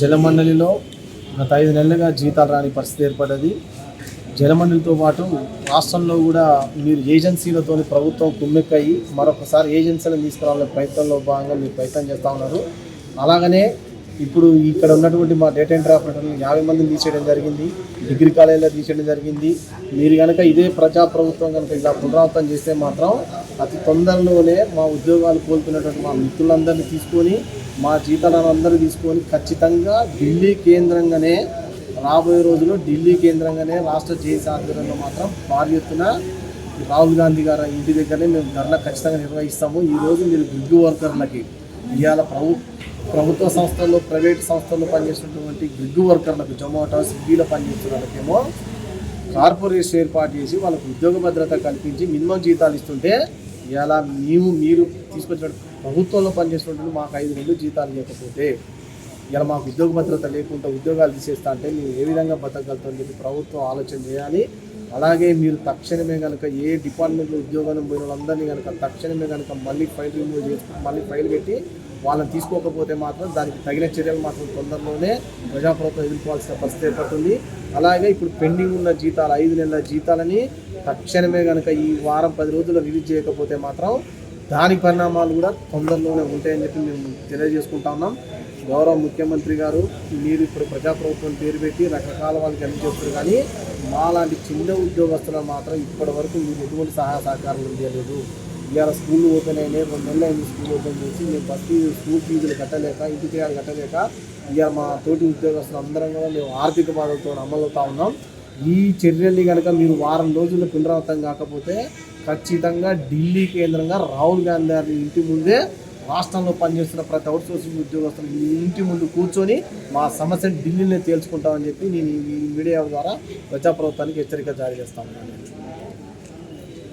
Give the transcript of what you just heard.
జలమండలిలో గత ఐదు నెలలుగా జీతాలు రాని పరిస్థితి ఏర్పడ్డది. జలమండలితో పాటు రాష్ట్రంలో కూడా మీరు ఏజెన్సీలతో ప్రభుత్వం కుమ్మెక్కయి మరొకసారి ఏజెన్సీలను తీసుకురావాలనే ప్రయత్నంలో భాగంగా మీరు ప్రయత్నం చేస్తూ ఉన్నారు. అలాగనే ఇప్పుడు ఇక్కడ ఉన్నటువంటి మా డేటా ఎంట్రీ ఆపరేటర్లు యాభై మందిని తీసేయడం జరిగింది. డిగ్రీ కాలేజీలో తీసేయడం జరిగింది. మీరు కనుక ఇదే ప్రజా ప్రభుత్వం కనుక ఇలా పునరావృతం చేస్తే మాత్రం అతి తొందరలోనే మా ఉద్యోగాలు కోల్పోయినటువంటి మా మిత్రులందరినీ తీసుకొని మా జీతాలను అందరూ తీసుకొని ఖచ్చితంగా ఢిల్లీ కేంద్రంగానే రాబోయే రోజుల్లో ఢిల్లీ కేంద్రంగానే రాష్ట్ర జేసీ ఆధ్వర్యంలో మాత్రం భారీ ఎత్తున రాహుల్ గాంధీ గారి ఇంటి దగ్గరనే మేము ధరలు ఖచ్చితంగా నిర్వహిస్తాము. ఈ రోజు మీరు గ్రిగ్ వర్కర్లకి ఇవాళ ప్రభు ప్రభుత్వ సంస్థల్లో ప్రైవేట్ సంస్థల్లో పనిచేసినటువంటి గ్రిగ్ వర్కర్లకు జొమాటో స్విగ్గీలో పనిచేస్తున్న వాళ్ళకేమో కార్పొరేషన్ ఏర్పాటు చేసి వాళ్ళకు ఉద్యోగ భద్రత కల్పించి మినిమం జీతాలు ఇస్తుంటే ఇలా మేము మీరు తీసుకొచ్చిన ప్రభుత్వంలో పనిచేసినటువంటి మాకు ఐదు నెలలు జీతాలు లేకపోతే ఇలా మాకు ఉద్యోగ భద్రత లేకుండా ఉద్యోగాలు తీసేస్తా అంటే మేము ఏ విధంగా బతకగలుగుతామని చెప్పి ప్రభుత్వం ఆలోచన చేయాలి. అలాగే మీరు తక్షణమే కనుక ఏ డిపార్ట్మెంట్లో ఉద్యోగం పోయిన వాళ్ళందరినీ కనుక తక్షణమే కనుక మళ్ళీ ఫైల్ రిమూవ్ చేసుకుని మళ్ళీ ఫైల్ పెట్టి వాళ్ళని తీసుకోకపోతే మాత్రం దానికి తగిన చర్యలు మాత్రం తొందరలోనే ప్రజాప్రభుత్వం ఎదుర్కోవాల్సిన పరిస్థితి ఏర్పడుతుంది. అలాగే ఇప్పుడు పెండింగ్ ఉన్న జీతాలు ఐదు నెలల జీతాలని తక్షణమే కనుక ఈ వారం పది రోజుల్లో రిలీజ్ చేయకపోతే మాత్రం దాని పరిణామాలు కూడా తొందరలోనే ఉంటాయని చెప్పి మేము తెలియజేసుకుంటా ఉన్నాం. గౌరవ ముఖ్యమంత్రి గారు మీరు ఇప్పుడు ప్రజాప్రభుత్వం పేరు పెట్టి రకరకాల వాళ్ళకి అందజేస్తారు కానీ మాలాంటి చిన్న ఉద్యోగస్తులు మాత్రం ఇప్పటి వరకు మీరు ఎటువంటి సహాయ సహకారాలు ఇవ్వలేదు ఇవాళ స్కూల్ ఓపెన్ అయినాయి రెండు నెలలు అయింది స్కూల్ ఓపెన్ చేసి మేము ప్రతి స్కూల్ ఫీజులు కట్టలేక ఇంటి చేయాలి కట్టలేక ఇవాళ మా తోటి ఉద్యోగస్తులు అందరం కూడా మేము ఆర్థిక బాధలతో అమలవుతా ఉన్నాం. ఈ చర్యల్ని కనుక మీరు వారం రోజుల్లో పునరావృతం కాకపోతే ఖచ్చితంగా ఢిల్లీ కేంద్రంగా రాహుల్ గాంధీ గారి ఇంటి ముందే రాష్ట్రంలో పనిచేస్తున్న ప్రతి అవుట్ సోర్సింగ్ ఉద్యోగస్తులు ఇంటి ముందు కూర్చొని మా సమస్యను ఢిల్లీనే తేల్చుకుంటామని చెప్పి నేను ఈ మీడియా ద్వారా ప్రజాప్రభుత్వానికి హెచ్చరిక జారీ చేస్తాను.